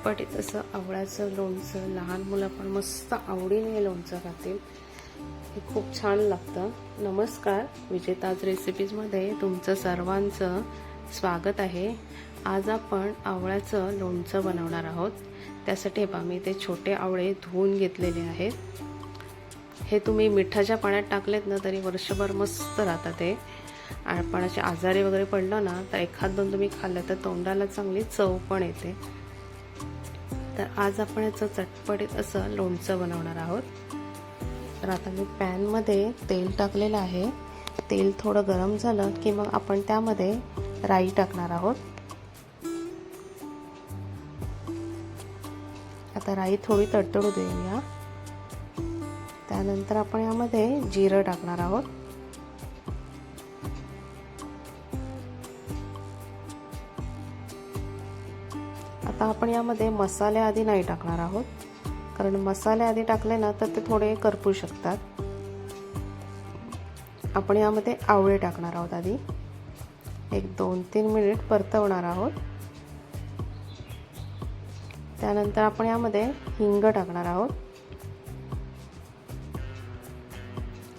चटपटीत असं आवळ्याचं लोणचं लहान मुलं पण मस्त आवडीने हे लोणचं खातील. हे खूप छान लागतं. नमस्कार विजेताज रेसिपीजमध्ये तुमचं सर्वांचं स्वागत आहे. आज आपण आवळ्याचं लोणचं बनवणार आहोत. त्यासाठी बा मी ते छोटे आवळे धुवून घेतलेले आहेत. हे तुम्ही मिठाच्या पाण्यात टाकलेत ना तरी वर्षभर मस्त राहतात ते. आपण असे आजारी वगैरे पडलं ना तर एखाद दोन तुम्ही खाल्लं तर तोंडाला चांगली चव पण येते. तर आज आपण याचं चटपटीत असं लोणचं बनवणार आहोत. तर आता मी पॅनमध्ये तेल टाकलेलं आहे. तेल थोडं गरम झालं की मग आपण त्यामध्ये राई टाकणार आहोत. आता राई थोडी तडतडू देऊया. त्यानंतर आपण यामध्ये जिरं टाकणार आहोत. आता आपण यामध्ये मसाले आधी नाही टाकणार आहोत. कारण मसाले आधी टाकले ना तर ते थोडे करपू शकतात. आपण यामध्ये आवळे टाकणार आहोत आधी. एक दोन तीन मिनिट परतवणार आहोत. त्यानंतर आपण यामध्ये हिंग टाकणार आहोत.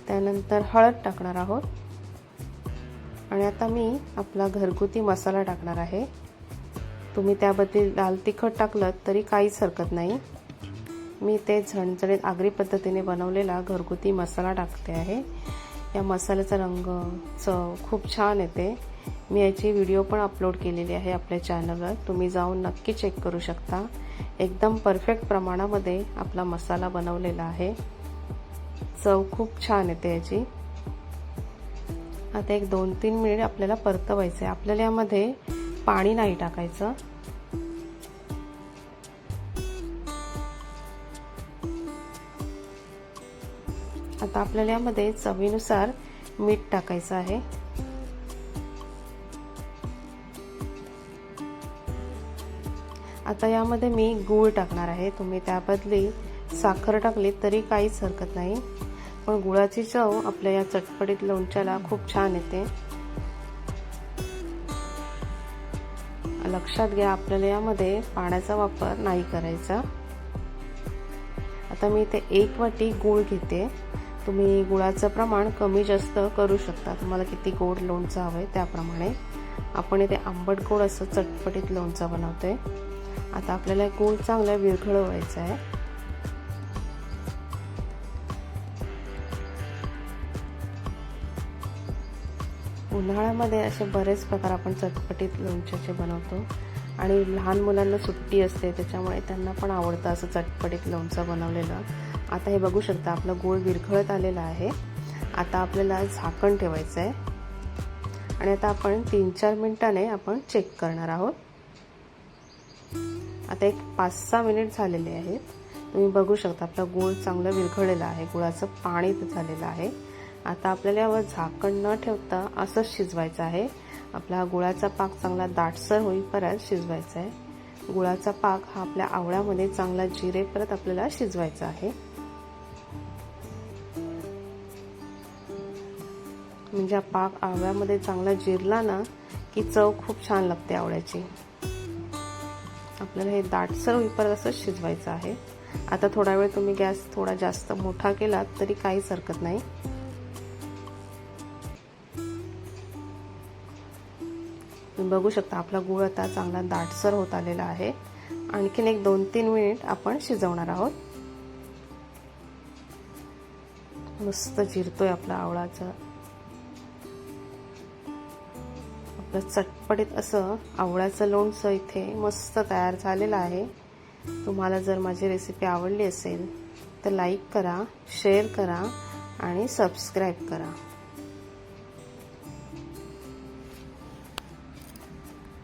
त्यानंतर हळद टाकणार आहोत. आणि आता मी आपला घरगुती मसाला टाकणार आहे. तुम्ही त्याबद्दल लाल तिखट टाकलं तरी काहीच हरकत नाही. मी ते झणझणीत आगरी पद्धतीने बनवलेला घरगुती मसाला टाकते आहे. या मसाल्याचा रंग चव खूप छान येते. मी याची व्हिडिओ पण अपलोड केलेली आहे आपल्या चॅनलवर. तुम्ही जाऊन नक्की चेक करू शकता. एकदम परफेक्ट प्रमाणामध्ये आपला मसाला बनवलेला आहे. चव खूप छान येते याची. आता एक दोन तीन मिनिट आपल्याला परतवायचं आहे आपल्याला यामध्ये पाणी नाही टाकायचं. आता आपल्याला यामध्ये चवीनुसार मीठ टाकायचं आहे. आता यामध्ये मी गूळ टाकणार आहे. तुम्ही त्याबदली साखर टाकली तरी काहीच हरकत नाही. पण गुळाची चव आपल्या या चटपटीत लोणच्याला खूप छान येते. लक्षात घ्या आपल्याला यामध्ये पाण्याचा वापर नाही करायचा. आता मी इथे एक वाटी गूळ घेते. तुम्ही गुळाचं प्रमाण कमी जास्त करू शकता. तुम्हाला किती गोड लोणचं हवं आहे त्याप्रमाणे. आपण इथे आंबट गोड असं चटपटीत लोणचं बनवतोय. आता आपल्याला गूळ चांगलं विरघळवायचं आहे. उन्हाळ्यामध्ये असे बरेच प्रकार आपण चटपटीत लोणच्याचे बनवतो. आणि लहान मुलांना सुट्टी असते त्याच्यामुळे त्यांना पण आवडतं असं चटपटीत लोणचं बनवलेलं. आता हे बघू शकता आपलं गूळ विरघळत आलेलं आहे. आता आपल्याला झाकण ठेवायचं आहे आणि आता आपण तीन चार मिनिटाने आपण चेक करणार आहोत. आता एक पाच सहा मिनिट झालेले आहेत. तुम्ही बघू शकता आपला गूळ चांगलं विरघळलेलं आहे. गुळाचं पाणी झालेलं आहे. आता आपल्याला यावर झाकण न ठेवता असंच शिजवायचं आहे. आपला गुळाचा पाक चांगला दाटसर होईपर्यंत शिजवायचा आहे. गुळाचा पाक हा आपल्या आवळ्यामध्ये चांगला जिरे परत आपल्याला शिजवायचा आहे. म्हणजे पाक आवळ्यामध्ये चांगला जिरला ना की चव खूप छान लागते आवळ्याची. आपल्याला हे दाटसर होईपर्यंत असंच शिजवायचं आहे. आता थोडा वेळ तुम्ही गॅस थोडा जास्त मोठा केलात तरी काहीच हरकत नाही. तुम्ही बघू शकता आपला गूळ आता चांगला दाटसर होत आलेला आहे. आणखीन एक दोन तीन मिनिट आपण शिजवणार आहोत. मस्त जिरतोय आपला आवळाचं. आपलं चटपटीत असं आवळ्याचं लोणचं इथे मस्त तयार झालेलं आहे. तुम्हाला जर माझी रेसिपी आवडली असेल तर लाईक करा शेअर करा आणि सबस्क्राईब करा.